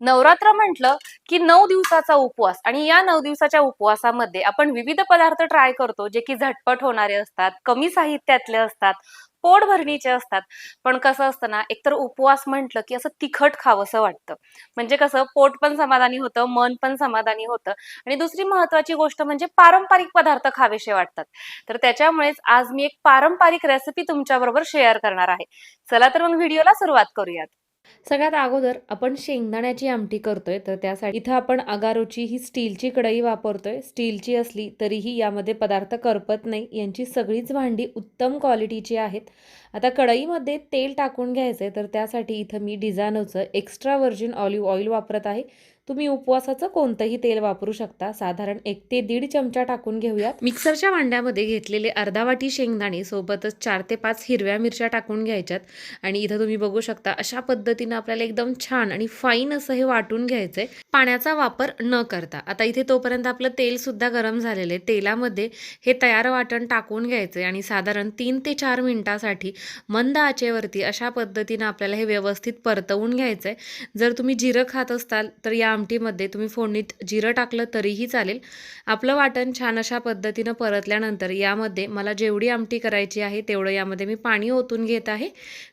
नवरात्र म्हटलं की नऊ दिवसाचा उपवास. आणि या नऊ दिवसाच्या उपवासामध्ये आपण विविध पदार्थ ट्राय करतो जे की झटपट होणारे असतात कमी साहित्यातले असतात पोट भरणीचे असतात. पण कसं असतं ना एकतर उपवास म्हटलं की असं तिखट खावंसं वाटतं. म्हणजे कसं पोट पण समाधानी होतं मन पण समाधानी होतं. आणि दुसरी महत्वाची गोष्ट म्हणजे पारंपरिक पदार्थ खावेसे वाटतात. तर त्याच्यामुळेच आज मी एक पारंपरिक रेसिपी तुमच्याबरोबर शेअर करणार आहे. चला तर मग व्हिडिओला सुरुवात करूयात. सगळ्यात अगोदर आपण शेंगदाण्याची आमटी करतोय तर त्यासाठी इथं आपण अगारोची ही स्टीलची कढई वापरतोय. स्टीलची असली तरीही यामध्ये पदार्थ करपत नाही. यांची सगळीच भांडी उत्तम क्वालिटीची आहेत. आता कढईमध्ये तेल टाकून घ्यायचंय तर त्यासाठी इथं मी डिझानोचं एक्स्ट्रा व्हर्जिन ऑलिव्ह ऑइल वापरत आहे. तुम्ही उपवासाचं कोणतंही तेल वापरू शकता. साधारण एक ते दीड चमचा टाकून घेऊयात. मिक्सरच्या भांड्यामध्ये घेतलेले अर्धा वाटी शेंगदाणे सोबतच चार ते पाच हिरव्या मिरच्या टाकून घ्यायच्यात. आणि इथं तुम्ही बघू शकता अशा पद्धतीनं आपल्याला एकदम छान आणि फाईन असं हे वाटून घ्यायचं आहे पाण्याचा वापर न करता. आता इथे तोपर्यंत आपलं तेलसुद्धा गरम झालेलं आहे. तेलामध्ये हे तयार वाटण टाकून घ्यायचं आहे आणि साधारण तीन ते चार मिनटासाठी मंद आचेवरती अशा पद्धतीनं आपल्याला हे व्यवस्थित परतवून घ्यायचं आहे जर तुम्ही जिरं खात असताल तर या आमटीमध्ये तुम्ही फोडणीत जिरं टाकलं तरीही चालेल. आपलं वाटण छान अशा पद्धतीनं परतल्यानंतर यामध्ये मला जेवढी आमटी करायची आहे तेवढं यामध्ये मी पाणी ओतून घेत आहे.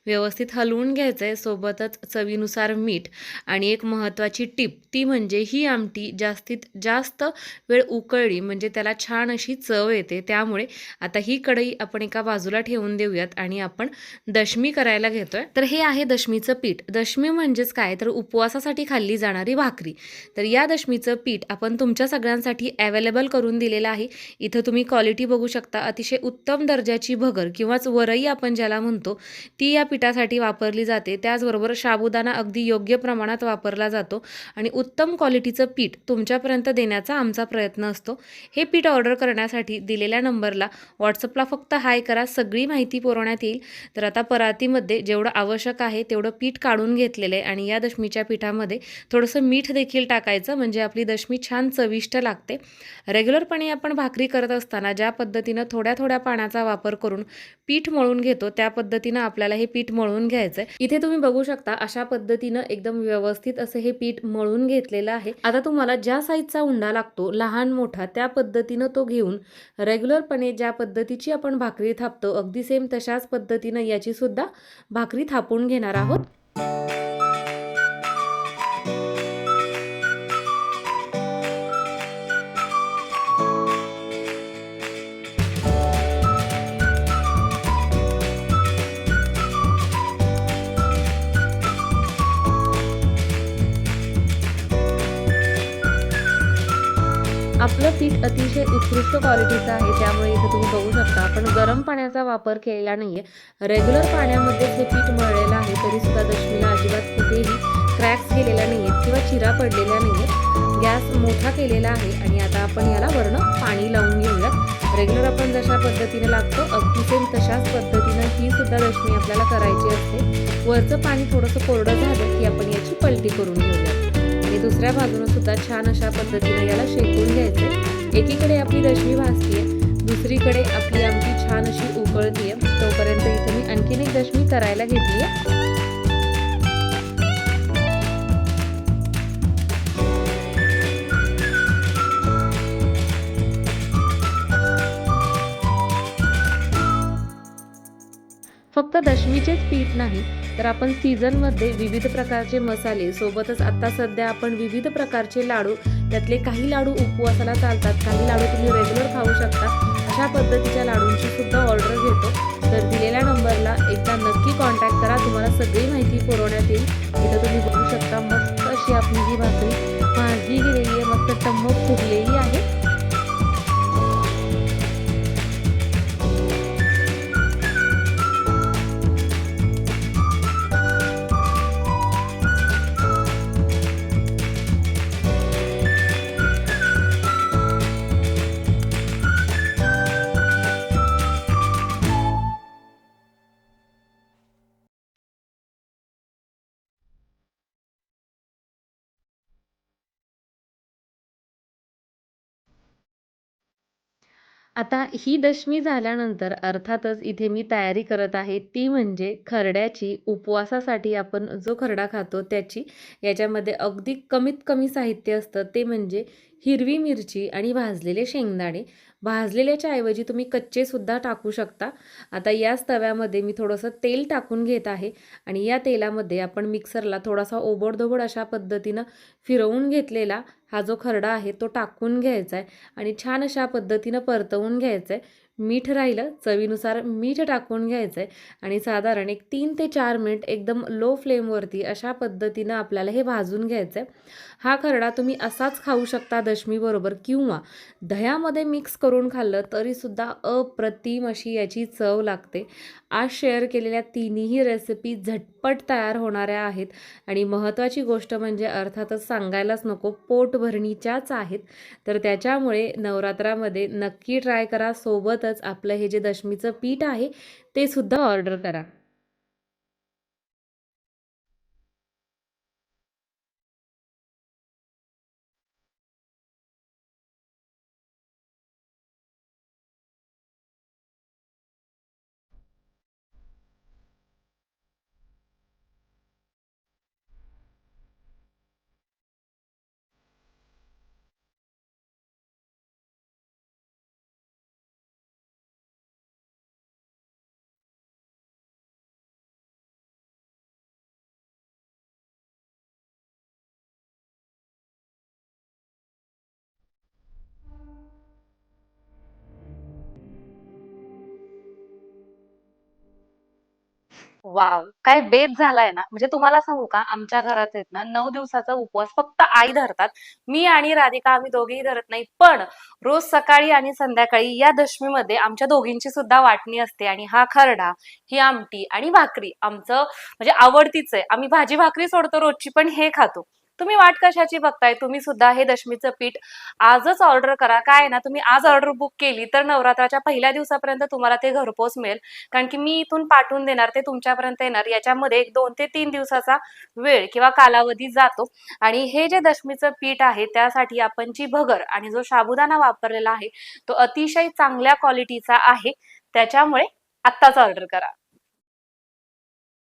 व्यवस्थित हलवून घ्यायचं आहे सोबतच चवीनुसार मीठ आणि एक महत्त्वाची टीप ती म्हणजे ही आमटी जास्तीत जास्त वेळ उकळली म्हणजे त्याला छान अशी चव येते. त्यामुळे आता ही कढई आपण एका बाजूला ठेवून देऊयात आणि आपण दशमी करायला घेतोय. तर हे आहे दशमीचं पीठ. दशमी म्हणजेच काय? तर उपवासासाठी खाल्ली जाणारी भाकरी. तर या दशमीचं पीठ आपण तुमच्या सगळ्यांसाठी अवेलेबल करून दिलेलं आहे. इथं तुम्ही क्वालिटी बघू शकता. अतिशय उत्तम दर्जाची भगर किंवाच वरई आपण ज्याला म्हणतो ती या पिठासाठी वापरली जाते. त्याचबरोबर साबुदाणा अगदी योग्य प्रमाणात वापरला जातो आणि उत्तम उत्तम क्वालिटीचं पीठ तुमच्यापर्यंत देण्याचा आमचा प्रयत्न असतो. हे पीठ ऑर्डर करण्यासाठी दिलेल्या नंबरला व्हॉट्सअपला फक्त हाय करा सगळी माहिती पुरवण्यात येईल. तर आता परातीमध्ये जेवढं आवश्यक आहे तेवढं पीठ काढून घेतलेलं आहे आणि या दशमीच्या पिठामध्ये थोडंसं मीठ देखील टाकायचं म्हणजे आपली दशमी छान चविष्ट लागते. रेग्युलरपणे आपण भाकरी करत असताना ज्या पद्धतीनं थोड्या थोड्या पाण्याचा वापर करून पीठ मळून घेतो त्या पद्धतीनं आपल्याला हे पीठ मळून घ्यायचं आहे इथे तुम्ही बघू शकता अशा पद्धतीनं एकदम व्यवस्थित असं हे पीठ मळून घेतलेला आहे. आता तुम्हाला ज्या साईजचा उंडा लागतो लहान मोठा त्या पद्धतीनं तो घेऊन रेग्युलरपणे ज्या पद्धतीची आपण भाकरी थापतो अगदी सेम तशाच पद्धतीनं याची सुद्धा भाकरी थापून घेणार आहोत. आपलं पीठ अतिशय उत्कृष्ट क्वालिटीचं आहे त्यामुळे इथे तुम्ही बघू शकता आपण गरम पाण्याचा वापर केलेला नाही आहे रेग्युलर पाण्यामध्ये हे पीठ मळलेलं आहे तरी सुद्धा दशमीला अजिबात कुठेही क्रॅक्स गेलेल्या आहेत किंवा चिरा पडलेल्या नाहीयेत गॅस मोठा केलेला आहे आणि आता आपण याला वरणं पाणी लावून घेऊयात. रेग्युलर आपण जशा पद्धतीने लागतो अगदी सेम तशाच पद्धतीनं ही सुद्धा दशमी आपल्याला करायची असते. वरचं पाणी थोडंसं कोरडं झालं की आपण याची पलटी करून आणि दुसऱ्या बाजूनं सुद्धा छान अशा पद्धतीने याला शेकून घ्यायचे एकीकडे आपली दशमी भासतीये दुसरीकडे आपली आमची छान अशी उकळतीये. तोपर्यंत इथे मी आणखीन एक दशमी करायला घेतलीये. फक्त दशमीचेच पीठ नाही तर आपण सीझनमध्ये विविध प्रकारचे मसाले सोबतच आत्ता सध्या आपण विविध प्रकारचे लाडू त्यातले काही लाडू उपवासाला चालतात काही लाडू तुम्ही रेग्युलर खाऊ शकता. अशा पद्धतीच्या लाडूंची सुद्धा ऑर्डर घेतो. तर दिलेल्या नंबरला एकदा नक्की कॉन्टॅक्ट करा. तुम्हाला सगळी माहिती पुरवण्यात येईल. इथं तुम्ही बघू शकता मस्त अशी आपली ही भाकरी भाजली गेलेली आहे. मस्त टमक फुगलेली आहे. आता ही दशमी झाल्यानंतर अर्थातच इथे मी तयारी करत आहे ती म्हणजे खरड्याची उपवासासाठी आपण जो खरडा खातो त्याची याच्यामध्ये अगदी कमीत कमी साहित्य असतं ते म्हणजे हिरवी मिरची आणि भाजलेले शेंगदाणे. भाजलेल्याच्या ऐवजी तुम्ही कच्चेसुद्धा टाकू शकता. आता याच तव्यामध्ये मी थोडंसं तेल टाकून घेत आहे आणि या तेलामध्ये आपण मिक्सरला थोडासा ओबडधोबड अशा पद्धतीनं फिरवून घेतलेला हा जो खरडा आहे तो टाकून घ्यायचा आहे आणि छान अशा पद्धतीनं परतवून घ्यायचं आहे मीठ राहिलं चवीनुसार मीठ टाकून घ्यायचं आहे आणि साधारण एक तीन ते चार मिनिट एकदम लो फ्लेमवरती अशा पद्धतीनं आपल्याला हे भाजून घ्यायचं आहे हा खरडा तुम्ही असाच खाऊ शकता दशमीबरोबर किंवा दह्यामध्ये मिक्स करून खाल्लं तरीसुद्धा अप्रतिम अशी याची चव लागते. आज शेअर केलेल्या तिन्ही रेसिपी झटपट तयार होणाऱ्या आहेत आणि महत्त्वाची गोष्ट म्हणजे अर्थातच सांगायलाच नको पोट पोटभरणीच्याच आहेत. तर त्याच्यामुळे नवरात्रामध्ये नक्की ट्राय करा. सोबतच आपलं हे जे दशमीचं पीठ आहे ते सुद्धा ऑर्डर करा. वाव काय बेत झालाय ना. म्हणजे तुम्हाला सांगू का आमच्या घरात आहेत ना नऊ दिवसाचा उपवास फक्त आई धरतात. मी आणि राधिका आम्ही दोघेही धरत नाही. पण रोज सकाळी आणि संध्याकाळी या दशमीमध्ये आमच्या दोघींची सुद्धा वाटणी असते आणि हा खरडा ही आमटी आणि भाकरी आमचं म्हणजे आवडतीच आहे. आम्ही भाजी भाकरी सोडतो रोजची पण हे खातो. तुम्ही वाट कशाची बघताय? तुम्ही सुद्धा हे दशमीचं पीठ आजच ऑर्डर करा. काय आहे ना तुम्ही आज ऑर्डर बुक केली तर नवरात्राच्या पहिल्या दिवसापर्यंत तुम्हाला ते घरपोच मिळेल. कारण की मी इथून पाठवून देणार ते तुमच्यापर्यंत येणार. याच्यामध्ये एक दोन ते तीन दिवसाचा वेळ किंवा कालावधी जातो. आणि हे जे दशमीचं पीठ आहे त्यासाठी आपण जी भगर आणि जो साबुदाणा वापरलेला आहे तो अतिशय चांगल्या क्वालिटीचा आहे. त्याच्यामुळे आत्ताच ऑर्डर करा.